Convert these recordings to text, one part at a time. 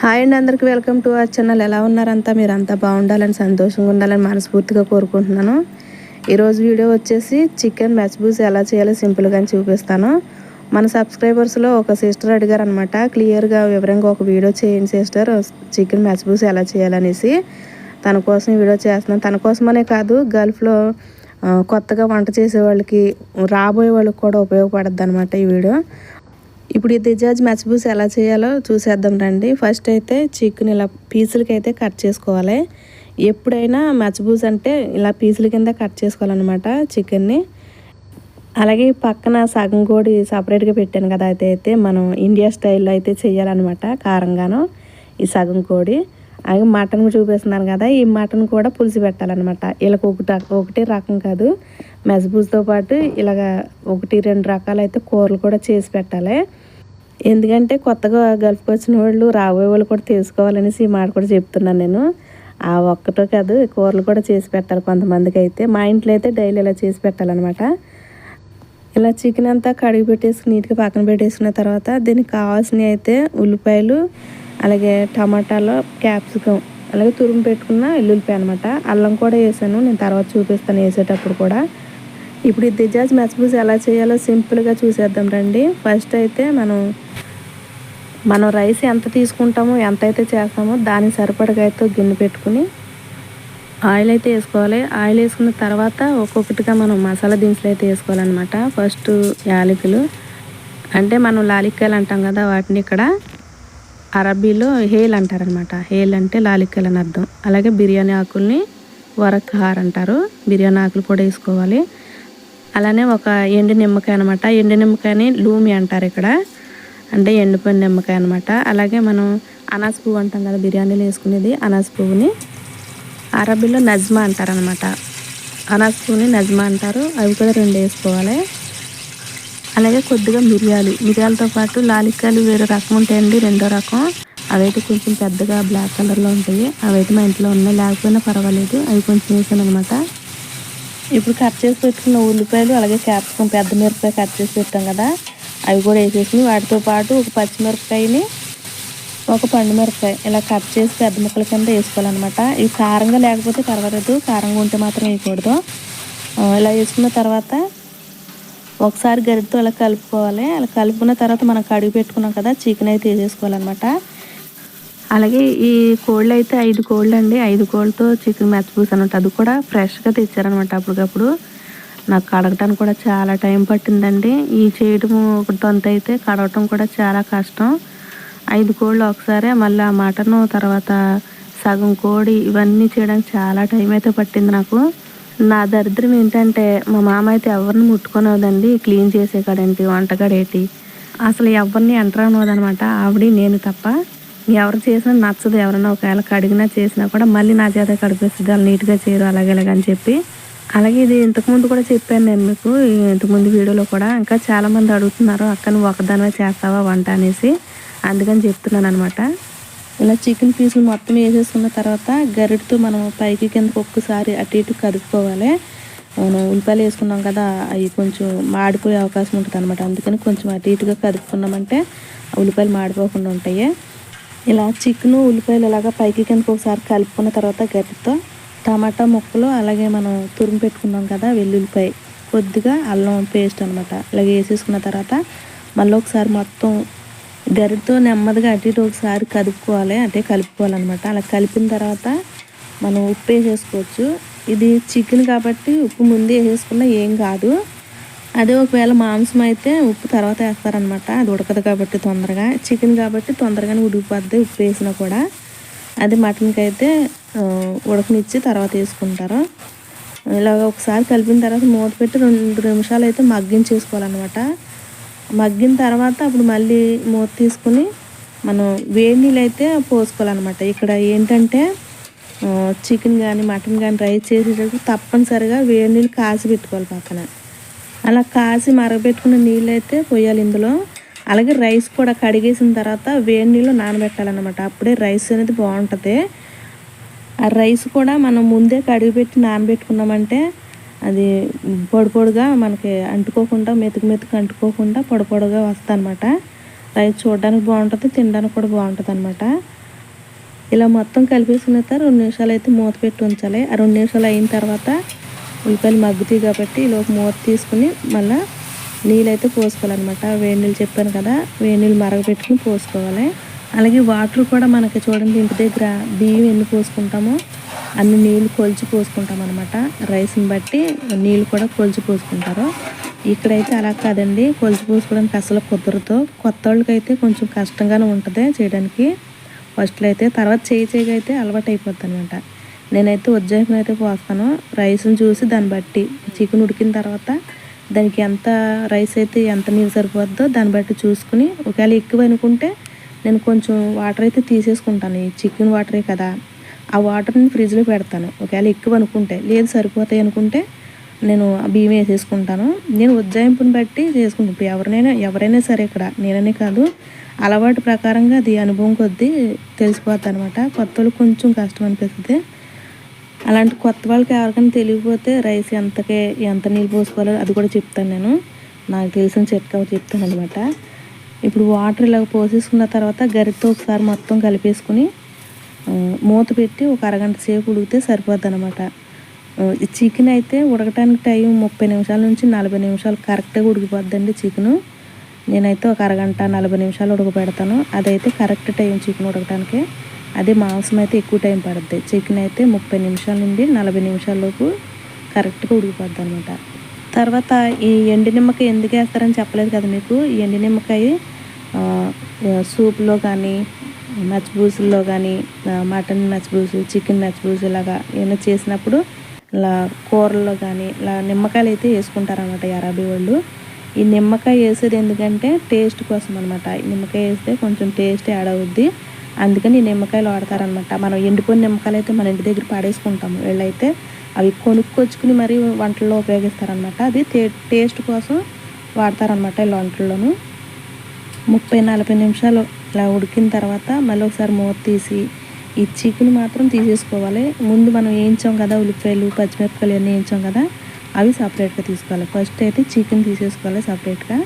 Hi అండి అందరికీ welcome to our channel. ఎలా ఉన్నారంతా? మీరంతా బాగుండాలని సంతోషంగా ఉండాలని మనస్ఫూర్తిగా కోరుకుంటున్నాను. ఈరోజు వీడియో వచ్చేసి చికెన్ మెచ్బూస్ ఎలా చేయాలో సింపుల్గా చూపిస్తాను. మన సబ్స్క్రైబర్స్లో ఒక సిస్టర్ అడిగారు అనమాట క్లియర్గా వివరంగా ఒక వీడియో చేయండి సిస్టర్. చికెన్ మెచ్బూస్ ఎలా చేయాలనేసి తన కోసం వీడియో చేస్తున్నాను. తన కోసమనే కాదు గల్ఫ్లో కొత్తగా వంట చేసే వాళ్ళకి రాబోయే వాళ్ళకి కూడా ఉపయోగపడుద్ది అనమాట ఈ వీడియో. ఇప్పుడు ఈ దిజాజ్ మచ్చబూస్ ఎలా చేయాలో చూసేద్దాం రండి. ఫస్ట్ అయితే చికెన్ ఇలా పీసులకి అయితే కట్ చేసుకోవాలి. ఎప్పుడైనా మచ్చబూస్ అంటే ఇలా పీసుల కింద కట్ చేసుకోవాలన్నమాట చికెన్ని. అలాగే పక్కన సగం కోడి సపరేట్గా పెట్టాను కదా అయితే అయితే మనం ఇండియా స్టైల్లో అయితే చేయాలన్నమాట కారంగాను ఈ సగం కోడి. అలాగే మటన్ చూపిస్తున్నాను కదా ఈ మటన్ కూడా పులిసి పెట్టాలన్నమాట. ఇలా ఒకటి ఒకటే రకం కాదు. మెజబూజ్తో పాటు ఇలాగ ఒకటి రెండు రకాలు అయితే కూరలు కూడా చేసి పెట్టాలి. ఎందుకంటే కొత్తగా గల్ఫ్కి వచ్చిన వాళ్ళు రాబోయే వాళ్ళు కూడా తీసుకోవాలనేసి ఈ మాట కూడా చెప్తున్నాను నేను. ఆ ఒక్కటో కాదు కూరలు కూడా చేసి పెట్టాలి కొంతమందికి అయితే. మా ఇంట్లో అయితే డైలీ ఇలా చేసి పెట్టాలన్నమాట. ఇలా చికెన్ అంతా కడిగి పెట్టేసి నీట్గా పక్కన పెట్టేసుకున్న తర్వాత దీనికి కావాల్సినవి అయితే ఉల్లిపాయలు అలాగే టమాటాలు క్యాప్సికం అలాగే తురుము పెట్టుకున్న ఎల్లుల్లిపాయ అనమాట అల్లం కూడా వేసాను నేను తర్వాత చూపిస్తాను వేసేటప్పుడు కూడా. ఇప్పుడు ఈ దిజాజ్ మెస్బూస్ ఎలా చేయాలో సింపుల్గా చూసేద్దాం రండి. ఫస్ట్ అయితే మనం మనం రైస్ ఎంత తీసుకుంటామో ఎంత అయితే చేస్తామో దాని సరిపడగా అయితే గిన్నె పెట్టుకుని ఆయిల్ అయితే వేసుకోవాలి. ఆయిల్ వేసుకున్న తర్వాత ఒక్కొక్కటిగా మనం మసాలా దినుసులు అయితే వేసుకోవాలన్నమాట. ఫస్ట్ యాలకులు. అంటే మనం లాలిక్కాయలు అంటాం కదా వాటిని ఇక్కడ అరబీలో హేల్ అంటారనమాట హేల్ అంటే లాలిక్కాయలు అని అర్థం. అలాగే బిర్యానీ ఆకుల్ని వరక్ హార్ అంటారు. బిర్యానీ ఆకులు కూడా వేసుకోవాలి. అలానే ఒక ఎండు నిమ్మకాయ అనమాట ఎండు నిమ్మకాయని లూమి అంటారు ఇక్కడ. అంటే ఎండిపోయిన నిమ్మకాయ అనమాట అలాగే మనం అనాస్ పువ్వు అంటాం కదా బిర్యానీలో వేసుకునేది అనాస్ పువ్వుని. అరబీలో నజ్మా అంటారనమాట అనాస్ పువ్వుని నజ్మా అంటారు. అవి కూడా రెండు వేసుకోవాలి. అలాగే కొద్దిగా మిరియాలు. మిరియాలతో పాటు లాలిక్కాయలు వేరే రకం ఉంటాయండి రెండో రకం. అవైతే కొంచెం పెద్దగా బ్లాక్ కలర్లో ఉంటాయి. అవైతే మా ఇంట్లో ఉన్నాయి. లేకపోయినా పర్వాలేదు. అవి కొంచెం వేసాను అనమాట ఇప్పుడు కట్ చేసి పెట్టుకున్న ఉల్లిపాయలు అలాగే క్యాప్సికం పెద్ద మిరపకాయ కట్ చేసి పెట్టాం కదా అవి కూడా వేసేసి వాటితో పాటు ఒక పచ్చిమిరపకాయని ఒక పండు మిరపకాయ ఇలా కట్ చేసి పెద్ద ముక్కల కింద వేసుకోవాలన్నమాట. ఇవి కారంగా లేకపోతే పర్వాలేదు కారంగా ఉంటే మాత్రం వేయకూడదు. ఇలా వేసుకున్న తర్వాత ఒకసారి గరిటతో అలా కలుపుకోవాలి. అలా కలుపుకున్న తర్వాత మనం కడిగి పెట్టుకున్నాం కదా చికెన్ అయితే వేసేసుకోవాలన్నమాట. అలాగే ఈ కోళ్ళు అయితే ఐదు కోళ్ళు అండి ఐదు కోళ్ళతో చికెన్ మెచ్చపూస అనమాట అది కూడా ఫ్రెష్గా తెచ్చారనమాట అప్పటికప్పుడు. నాకు కడగటానికి కూడా చాలా టైం పట్టిందండి. ఈ చేయడం ఒక అయితే కడగటం కూడా చాలా కష్టం. ఐదు కోళ్ళు ఒకసారి మళ్ళీ ఆ మటన్ తర్వాత సగం కోడి ఇవన్నీ చేయడానికి చాలా టైం అయితే పట్టింది నాకు. నా దరిద్రం ఏంటంటే మా మామ అయితే ఎవరిని ముట్టుకునేదండి క్లీన్ చేసే కాడేంటి వంటగాడేటి అసలు ఎవరిని ఎంటర్ అనమాట ఆవిడ నేను తప్ప. ఎవరు చేసినా నచ్చదు. ఎవరైనా ఒకవేళ కడిగినా చేసినా కూడా మళ్ళీ నా చేత కడిపేస్తుంది వాళ్ళు నీట్గా చేయరు అలాగే అని చెప్పి. అలాగే ఇది ఇంతకుముందు కూడా చెప్పాను నేను మీకు. ఇంతకుముందు వీడియోలో కూడా ఇంకా చాలామంది అడుగుతున్నారు అక్క ఒకదానివే చేస్తావా వంట? అనేసి. అందుకని చెప్తున్నాను అనమాట ఇలా చికెన్ పీసులు మొత్తం వేసేసుకున్న తర్వాత గరిటితో మనం పైకి కిందకు ఒక్కసారి అటు ఇటు కదుపుకోవాలి. మనం ఉల్లిపాయలు వేసుకున్నాం కదా అవి కొంచెం మాడిపోయే అవకాశం ఉంటుంది అనమాట అందుకని కొంచెం అటు ఇటుగా కదుపుకున్నామంటే ఉల్లిపాయలు మాడిపోకుండా ఉంటాయి. ఇలా చికెన్ ఉల్లిపాయలు ఇలాగా పైకి కిందకి ఒకసారి కలుపుకున్న తర్వాత గట్టితో టమాటా ముక్కలు అలాగే మనం తురుము పెట్టుకున్నాం కదా వెల్లుల్లిపాయ. కొద్దిగా అల్లం పేస్ట్ అనమాట ఇలాగ వేసేసుకున్న తర్వాత మళ్ళీ ఒకసారి మొత్తం గరిటతో నెమ్మదిగా అటు ఇటు ఒకసారి కలుపుకోవాలి అంటే కలుపుకోవాలన్నమాట. అలా కలిపిన తర్వాత మనం ఉప్పు వేసేసుకోవచ్చు. ఇది చికెన్ కాబట్టి ఉప్పు ముందే వేసేసుకున్నా ఏం కాదు. అదే ఒకవేళ మాంసం అయితే ఉప్పు తర్వాత వేస్తారనమాట అది ఉడకదు కాబట్టి తొందరగా. చికెన్ కాబట్టి తొందరగానే ఉడికిపోద్ది ఉప్పు వేసినా కూడా. అది మటన్కి అయితే ఉడకనిచ్చి తర్వాత వేసుకుంటారు. ఇలాగ ఒకసారి కలిపిన తర్వాత మూత పెట్టి రెండు నిమిషాలు అయితే మగ్గించేసుకోవాలన్నమాట మగ్గిన తర్వాత అప్పుడు మళ్ళీ మూత తీసుకుని మనం వేడి నీళ్ళు అయితే పోసుకోవాలన్నమాట. ఇక్కడ ఏంటంటే చికెన్ కానీ మటన్ కానీ రైస్ చేసేటప్పుడు తప్పనిసరిగా వేడి నీళ్ళు కాసి పెట్టుకోవాలి పక్కన. అలా కాసి మరగబెట్టుకున్న నీళ్ళు అయితే పోయాలి ఇందులో. అలాగే రైస్ కూడా కడిగేసిన తర్వాత వేడి నీళ్ళు నానబెట్టాలన్నమాట. అప్పుడే రైస్ అనేది బాగుంటుంది. ఆ రైస్ కూడా మనం ముందే కడిగి పెట్టి నానబెట్టుకున్నామంటే అది పొడి పొడిగా మనకి అంటుకోకుండా మెతుకు మెతుకు అంటుకోకుండా పొడి పొడిగా వస్తుంది అనమాట రైస్ చూడడానికి బాగుంటుంది తినడానికి కూడా బాగుంటుంది అనమాట ఇలా మొత్తం కలిపేసుకున్న తర్వాత రెండు నిమిషాలు అయితే మూత పెట్టి ఉంచాలి. ఆ రెండు నిమిషాలు అయిన తర్వాత ఉల్లిపాయలు మగ్గుతాయి కాబట్టి ఇలా మూత తీసుకుని మళ్ళీ నీళ్ళైతే పోసుకోవాలన్నమాట. వేడి నీళ్ళు చెప్పాను కదా వేడి నీళ్ళు మరగపెట్టుకుని పోసుకోవాలి. అలాగే వాటర్ కూడా మనకి చూడండి ఇంటి దగ్గర బియ్యం ఎన్ని పోసుకుంటామో అన్ని నీళ్ళు కొలిచి పోసుకుంటాం అనమాట రైస్ని బట్టి నీళ్ళు కూడా కొలిచి పోసుకుంటారు. ఇక్కడైతే అలా కాదండి కొలిచి పోసుకోవడానికి అసలు కుదరదు. కొత్త వాళ్ళకైతే కొంచెం కష్టంగానే ఉంటుంది చేయడానికి. ఫస్ట్లో అయితే తర్వాత చేయి చేయగా అయితే అలవాటు అయిపోద్ది అనమాట నేనైతే ఉజ్జాయింపు అయితే పోస్తాను. రైస్ని చూసి దాన్ని బట్టి చికెన్ ఉడికిన తర్వాత దానికి ఎంత రైస్ అయితే ఎంత నీరు సరిపోద్దో దాన్ని బట్టి చూసుకుని ఒకవేళ ఎక్కువ అనుకుంటే నేను కొంచెం వాటర్ అయితే తీసేసుకుంటాను. ఈ చికెన్ వాటరే కదా. ఆ వాటర్ని ఫ్రిడ్జ్లో పెడతాను. ఒకవేళ ఎక్కువ అనుకుంటే లేదు సరిపోతాయి అనుకుంటే నేను బియ్యం వేసేసుకుంటాను. నేను ఉజ్జాయింపుని బట్టి చేసుకుంటాను. ఇప్పుడు ఎవరినైనా ఎవరైనా సరే ఇక్కడ నేననే కాదు అలవాటు ప్రకారంగా అది అనుభవం కొద్దీ తెలిసిపోద్ది అనమాట కొత్త వాళ్ళకి కొంచెం కష్టం అనిపిస్తుంది. అలాంటి కొత్త వాళ్ళకి ఎవరికైనా తెలియకపోతే రైస్ ఎంతకే ఎంత నీళ్ళు పోసుకోవాలో అది కూడా చెప్తాను నేను. నాకు తెలిసిన చిట్కా చెప్తాను అనమాట ఇప్పుడు వాటర్ ఇలా పోసేసుకున్న తర్వాత గరిటతో ఒకసారి మొత్తం కలిపేసుకుని మూత పెట్టి ఒక అరగంట సేపు ఉడికితే సరిపోద్ది అనమాట చికెన్ అయితే ఉడకటానికి టైం ముప్పై నిమిషాల నుంచి నలభై నిమిషాలు కరెక్ట్గా ఉడికిపోద్దండి చికెను. నేనైతే ఒక అరగంట నలభై నిమిషాలు ఉడకబెడతాను. అదైతే కరెక్ట్ టైం చికెన్ ఉడకటానికి. అదే మాంసం అయితే ఎక్కువ టైం పడుద్ది. చికెన్ అయితే ముప్పై నిమిషాల నుండి నలభై నిమిషాల్లోపు కరెక్ట్గా ఉడికిపోద్ది అనమాట తర్వాత ఈ ఎండి నిమ్మకాయ ఎందుకు వేస్తారని చెప్పలేదు కదా మీకు? ఈ ఎండి నిమ్మకాయ సూప్లో కానీ నచ్చబూసుల్లో కానీ మటన్ నచ్చబూసు చికెన్ నచ్చబూసు ఇలాగా ఏమైనా చేసినప్పుడు ఇలా కూరల్లో కానీ ఇలా నిమ్మకాయలు అయితే వేసుకుంటారనమాట అరబీ వాళ్ళు. ఈ నిమ్మకాయ వేసేది ఎందుకంటే టేస్ట్ కోసం అనమాట నిమ్మకాయ వేస్తే కొంచెం టేస్ట్ యాడ్ అవుద్ది. అందుకని నిమ్మకాయలు వాడతారనమాట మనం ఎండిపోయిన నిమ్మకాయలు అయితే మన ఇంటి దగ్గర పాడేసుకుంటాము. వీళ్ళైతే అవి కొనుక్కొచ్చుకుని మరీ వంటల్లో ఉపయోగిస్తారనమాట అది టేస్ట్ కోసం వాడతారనమాట ఇలా వంటల్లోనూ. ముప్పై నలభై నిమిషాలు ఇలా ఉడికిన తర్వాత మళ్ళీ ఒకసారి మూత తీసి ఈ చికెన్ మాత్రం తీసేసుకోవాలి. ముందు మనం వేయించాం కదా ఉల్లిపాయలు పచ్చిమిరపకాయలు అన్నీ వేయించాం కదా అవి సపరేట్గా తీసుకోవాలి. ఫస్ట్ అయితే చికెన్ తీసేసుకోవాలి సపరేట్గా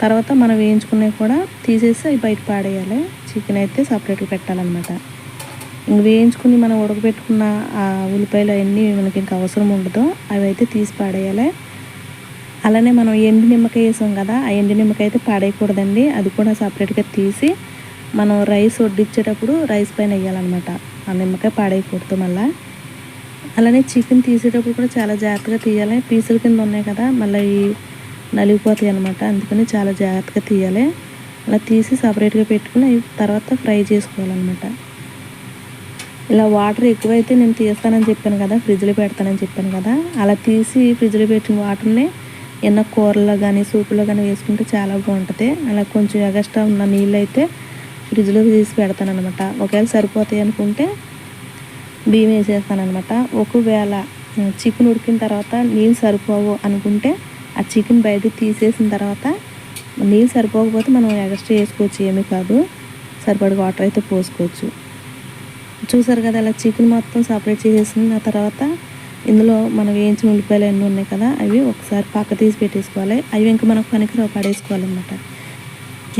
తర్వాత మనం వేయించుకునే కూడా తీసేసి అవి బయట పాడేయాలి. చికెన్ అయితే సపరేట్గా పెట్టాలన్నమాట. ఇంక వేయించుకుని మనం ఉడకబెట్టుకున్న ఆ ఉల్లిపాయలు అవన్నీ మనకి ఇంకా అవసరం ఉండదు. అవి అయితే తీసి పాడేయాలి. అలానే మనం ఎండు నిమ్మకాయ వేసాం కదా ఆ ఎండు నిమ్మకాయ అయితే పాడేయకూడదండి. అది కూడా సపరేట్గా తీసి మనం రైస్ వడ్డించేటప్పుడు రైస్ పైన వేయాలన్నమాట. ఆ నిమ్మకాయ పాడేయకూడదు మళ్ళీ. అలానే చికెన్ తీసేటప్పుడు కూడా చాలా జాగ్రత్తగా తీయాలి. పీసుల కింద ఉన్నాయి కదా మళ్ళీ నలిగిపోతాయి అనమాట అందుకని చాలా జాగ్రత్తగా తీయాలి. అలా తీసి సపరేట్గా పెట్టుకుని తర్వాత ఫ్రై చేసుకోవాలన్నమాట. ఇలా వాటర్ ఎక్కువైతే నేను తీస్తానని చెప్పాను కదా ఫ్రిడ్జ్లో పెడతానని చెప్పాను కదా అలా తీసి ఫ్రిడ్జ్లో పెట్టిన వాటర్ని ఎన్న కూరలో కానీ సూపులో కానీ వేసుకుంటే చాలా బాగుంటుంది. అలా కొంచెం ఎగస్ట్రా ఉన్న నీళ్ళు అయితే ఫ్రిడ్జ్లో తీసి పెడతాను అనమాట ఒకవేళ సరిపోతాయి అనుకుంటే బియ్యం వేసేస్తాను అనమాట ఒకవేళ చికెన్ ఉడికిన తర్వాత నీళ్ళు సరిపోవు అనుకుంటే ఆ చికెన్ బయటకు తీసేసిన తర్వాత నీళ్ళు సరిపోకపోతే మనం ఎక్స్ట్రా వేసుకోవచ్చు ఏమీ కాదు. సరిపడి వాటర్ అయితే పోసుకోవచ్చు. చూసారు కదా అలా చికెన్ మొత్తం సపరేట్ చేసేసిన తర్వాత ఇందులో మనం వేయించిన ఉల్లిపాయలు అన్నీ ఉన్నాయి కదా అవి ఒకసారి పక్క తీసి పెట్టేసుకోవాలి. అవి ఇంకా మనకు పనికిరావు పడేసుకోవాలన్నమాట.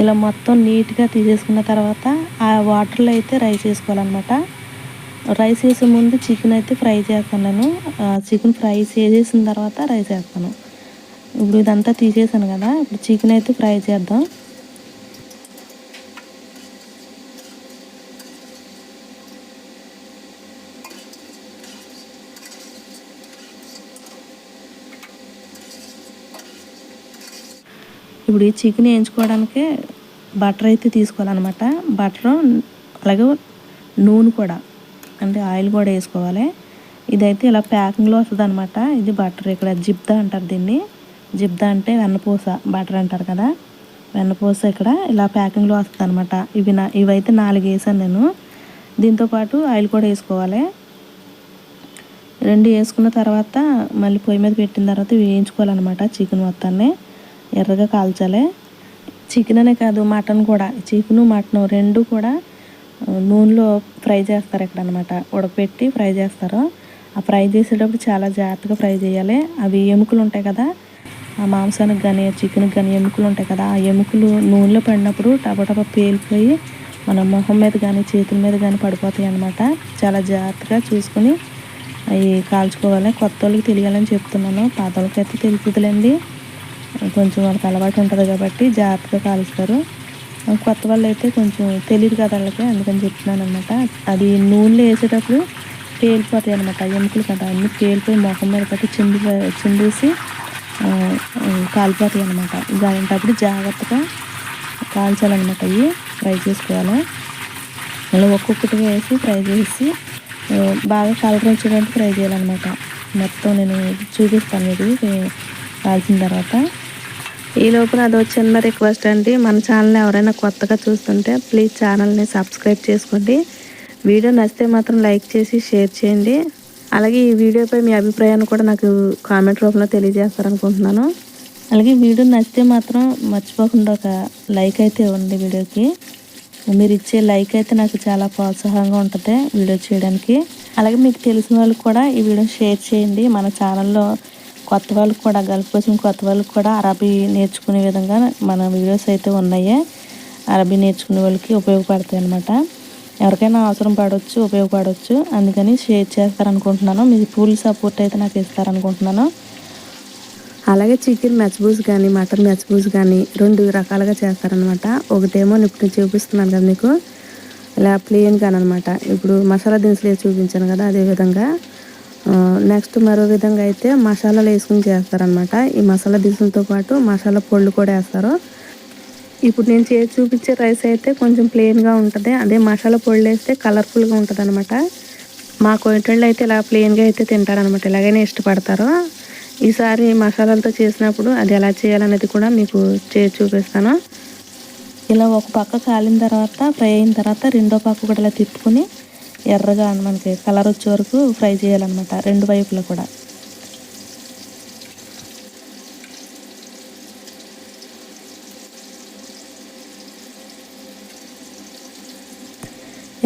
ఇలా మొత్తం నీట్గా తీసేసుకున్న తర్వాత ఆ వాటర్లో అయితే రైస్ వేసుకోవాలన్నమాట. రైస్ వేసే ముందు చికెన్ అయితే ఫ్రై చేస్తాను నేను. చికెన్ ఫ్రై చేసేసిన తర్వాత రైస్ వేస్తాను. ఇప్పుడు ఇదంతా తీసేసాను కదా. ఇప్పుడు చికెన్ అయితే ఫ్రై చేద్దాం. ఇప్పుడు ఈ చికెన్ వేయించుకోవడానికి బటర్ అయితే తీసుకోవాలన్నమాట. బటర్ అలాగే నూనె కూడా అంటే ఆయిల్ కూడా వేసుకోవాలి. ఇదైతే ఇలా ప్యాకింగ్లో వస్తుంది అనమాట ఇది బటర్ ఇక్కడ జిప్దా అంటారు దీన్ని. జిబ్దా అంటే వెన్నపూస బటర్ అంటారు కదా. వెన్నపూస ఇక్కడ ఇలా ప్యాకింగ్లో వస్తుంది అనమాట ఇవి నా ఇవైతే నాలుగు వేసాను నేను దీంతోపాటు ఆయిల్ కూడా వేసుకోవాలి. రెండు వేసుకున్న తర్వాత మళ్ళీ పొయ్యి మీద పెట్టిన తర్వాత వేయించుకోవాలన్నమాట చికెన్ మొత్తాన్ని. ఎర్రగా కాల్చాలి. చికెన్ అనే కాదు మటన్ కూడా. చికెను మటన్ రెండు కూడా నూనెలో ఫ్రై చేస్తారు ఇక్కడ అనమాట ఉడకపెట్టి ఫ్రై చేస్తారు. ఆ ఫ్రై చేసేటప్పుడు చాలా జాగ్రత్తగా ఫ్రై చేయాలి. అవి ఎముకలు ఉంటాయి కదా ఆ మాంసానికి కానీ చికెన్కి కానీ ఎముకలు ఉంటాయి కదా ఆ ఎముకలు నూనెలో పడినప్పుడు టపటప పేలిపోయి మన మొహం మీద కానీ చేతుల మీద కానీ పడిపోతాయి అనమాట చాలా జాగ్రత్తగా చూసుకుని అవి కాల్చుకోవాలి. కొత్త వాళ్ళకి తెలియాలని చెప్తున్నాను. పాత వాళ్ళకి అయితే తెలుస్తుందిలేండి కొంచెం వాళ్ళకి అలవాటు ఉంటుంది కాబట్టి జాగ్రత్తగా కాలుస్తారు. కొత్త వాళ్ళు అయితే కొంచెం తెలియదు కదా వాళ్ళకి అందుకని చెప్తున్నాను అనమాట అది నూనెలో వేసేటప్పుడు పేలిపోతాయి అనమాట ఎముకలు కదా. అన్నీ పేలిపోయి మొఖం మీద పట్టి చిందు చిందేసి కాలిపోతాయి అనమాట అలాంటప్పుడు జాగ్రత్తగా కాల్చాలన్నమాట అవి. ఫ్రై చేసుకోవాలి. అలా ఒక్కొక్కటిగా వేసి ఫ్రై చేసి బాగా కలర్ వచ్చేటట్టు ఫ్రై చేయాలన్నమాట. మొత్తం నేను చూపిస్తాను ఇది కాల్చిన తర్వాత. ఈ లోపల అదో చిన్న రిక్వెస్ట్ అండి. మన ఛానల్ని ఎవరైనా కొత్తగా చూస్తుంటే ప్లీజ్ ఛానల్ని సబ్స్క్రైబ్ చేసుకోండి. వీడియో నచ్చితే మాత్రం లైక్ చేసి షేర్ చేయండి. అలాగే ఈ వీడియోపై మీ అభిప్రాయాన్ని కూడా నాకు కామెంట్ రూపంలో తెలియజేస్తారనుకుంటున్నాను. అలాగే వీడియో నచ్చితే మాత్రం మర్చిపోకుండా ఒక లైక్ అయితే ఇవ్వండి వీడియోకి. మీరు ఇచ్చే లైక్ అయితే నాకు చాలా ప్రోత్సాహంగా ఉంటుంది వీడియో చేయడానికి. అలాగే మీకు తెలిసిన వాళ్ళకి కూడా ఈ వీడియో షేర్ చేయండి. మన ఛానల్లో కొత్త వాళ్ళకి కూడా గల్ఫ్ వచ్చిన కొత్త వాళ్ళకి కూడా అరబీ నేర్చుకునే విధంగా మన వీడియోస్ అయితే ఉన్నాయి. అరబీ నేర్చుకునే వాళ్ళకి ఉపయోగపడతాయి అన్నమాట. ఎవరికైనా అవసరం పడవచ్చు ఉపయోగపడవచ్చు అందుకని షేర్ చేస్తారనుకుంటున్నాను. మీ ఫుల్ సపోర్ట్ అయితే నాకు ఇస్తారనుకుంటున్నాను. అలాగే చికెన్ మెచ్చబూస్ కానీ మటన్ మెచ్చబూస్ కానీ రెండు రకాలుగా చేస్తారనమాట. ఒకటేమో ఇప్పుడు చూపిస్తున్నాను కదా మీకు. ఇలా ప్లేన్ కానీ అనమాట ఇప్పుడు మసాలా దినుసులు వేసి చూపించాను కదా అదే విధంగా. నెక్స్ట్ మరో విధంగా అయితే మసాలాలు వేసుకుని చేస్తారనమాట. ఈ మసాలా దినుసులతో పాటు మసాలా పొళ్ళు కూడా వేస్తారు. ఇప్పుడు నేను చేసి చూపించే రైస్ అయితే కొంచెం ప్లెయిన్గా ఉంటుంది. అదే మసాలా పొడి వేస్తే కలర్ఫుల్గా ఉంటుంది అనమాట మా కోయిటోళ్ళు అయితే ఇలా ప్లెయిన్గా అయితే తింటారనమాట ఇలాగైనా ఇష్టపడతారు. ఈసారి మసాలాలతో చేసినప్పుడు అది ఎలా చేయాలనేది కూడా మీకు చేసి చూపిస్తాను. ఇలా ఒక పక్క కాలిన తర్వాత ఫ్రై అయిన తర్వాత రెండో పక్క కూడా ఇలా తిప్పుకొని ఎర్రగా మనకి కలర్ వచ్చే వరకు ఫ్రై చేయాలన్నమాట రెండు వైపులా కూడా.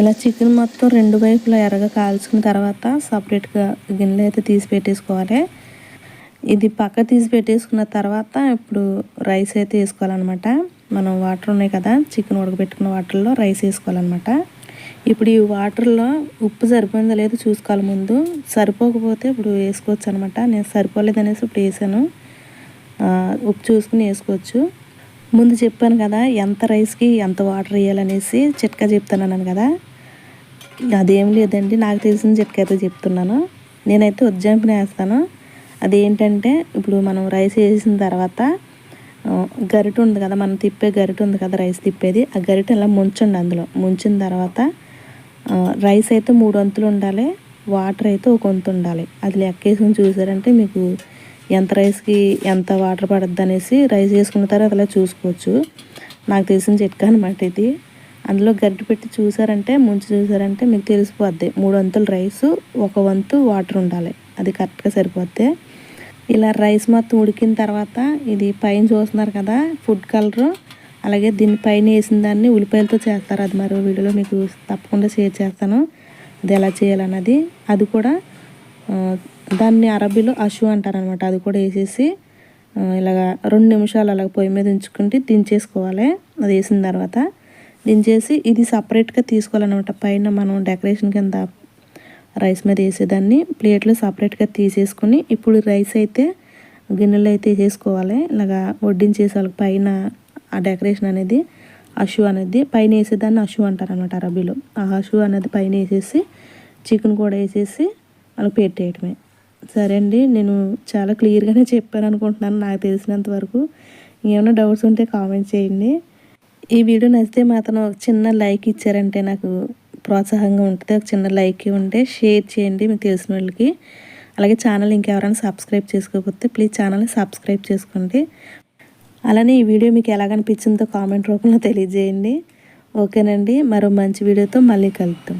ఇలా చికెన్ మొత్తం రెండు వైపులా ఎర్రగా కాల్చుకున్న తర్వాత సపరేట్గా గిన్నెలో అయితే తీసి పెట్టేసుకోవాలి. ఇది పక్క తీసి పెట్టేసుకున్న తర్వాత ఇప్పుడు రైస్ అయితే వేసుకోవాలన్నమాట. మనం వాటర్ ఉన్నాయి కదా చికెన్ ఉడకబెట్టుకున్న వాటర్లో రైస్ వేసుకోవాలన్నమాట. ఇప్పుడు ఈ వాటర్లో ఉప్పు సరిపోయిందో లేదో చూసుకోవాలి ముందు. సరిపోకపోతే ఇప్పుడు వేసుకోవచ్చు అనమాట నేను సరిపోలేదు అనేసి ఇప్పుడు వేసాను. ఉప్పు చూసుకుని వేసుకోవచ్చు. ముందు చెప్పాను కదా ఎంత రైస్కి ఎంత వాటర్ వేయాలనేసి చిట్కా చెప్తున్నాను కదా. అదేం లేదండి నాకు తెలిసిన చిట్కా అయితే చెప్తున్నాను. నేనైతే ఉజ్జాంపిన వేస్తాను. అదేంటంటే ఇప్పుడు మనం రైస్ వేసిన తర్వాత గరిట ఉంది కదా మనం తిప్పే గరిట ఉంది కదా రైస్ తిప్పేది ఆ గరిట ఇలా ముంచండి అందులో. ముంచిన తర్వాత రైస్ అయితే మూడు వంతులు ఉండాలి వాటర్ అయితే ఒక వంతు ఉండాలి. అది లెక్కేసుకుని చూసారంటే మీకు ఎంత రైస్కి ఎంత వాటర్ పడద్దు అనేసి రైస్ వేసుకున్న తర్వాత అలా చూసుకోవచ్చు. నాకు తెలిసిన చిట్కా అనమాట ఇది. అందులో గడ్డి పెట్టి చూసారంటే ముంచి చూసారంటే మీకు తెలిసిపోద్ది. మూడు వంతులు రైసు ఒక వంతు వాటర్ ఉండాలి. అది కరెక్ట్గా సరిపోద్ది. ఇలా రైస్ మొత్తం ఉడికిన తర్వాత ఇది పైన చూస్తున్నారు కదా ఫుడ్ కలరు. అలాగే దీని పైన వేసిన దాన్ని ఉల్లిపాయలతో చేస్తారు అది మరో వీడియోలో మీకు తప్పకుండా షేర్ చేస్తాను. అది ఎలా చేయాలన్నది. అది కూడా దాన్ని అరబీలో అషు అంటారనమాట. అది కూడా వేసేసి ఇలాగ రెండు నిమిషాలు అలాగ పొయ్యి మీద ఉంచుకుంటే దించేసుకోవాలి. అది వేసిన తర్వాత దించేసి ఇది సపరేట్గా తీసుకోవాలన్నమాట పైన మనం డెకరేషన్ కింద రైస్ మీద వేసేదాన్ని. ప్లేట్లో సపరేట్గా తీసేసుకుని ఇప్పుడు రైస్ అయితే గిన్నెలు అయితే వేసేసుకోవాలి. ఇలాగా వడ్డించేసాలి పైన ఆ డెకరేషన్ అనేది అషు అనేది పైన వేసేదాన్ని అషు అంటారనమాట అరబీలో. ఆ అషు అనేది పైన వేసేసి చికెన్ కూడా వేసేసి వాళ్ళకి పెట్టేయటమే. సరే అండి నేను చాలా క్లియర్గానే చెప్పాను అనుకుంటున్నాను నాకు తెలిసినంత వరకు. ఏమైనా డౌట్స్ ఉంటే కామెంట్ చేయండి. ఈ వీడియో నచ్చితే మాత్రం చిన్న లైక్ ఇచ్చారంటే నాకు ప్రోత్సాహంగా ఉంటుంది. ఒక చిన్న లైక్ ఉంటే షేర్ చేయండి మీకు తెలిసిన వాళ్ళకి. అలాగే ఛానల్ ఇంకెవరైనా సబ్స్క్రైబ్ చేసుకోకపోతే ప్లీజ్ ఛానల్ని సబ్స్క్రైబ్ చేసుకోండి. అలానే ఈ వీడియో మీకు ఎలాగనిపించిందో కామెంట్ రూపంలో తెలియజేయండి. ఓకేనండి మరో మంచి వీడియోతో మళ్ళీ కలుద్దాం.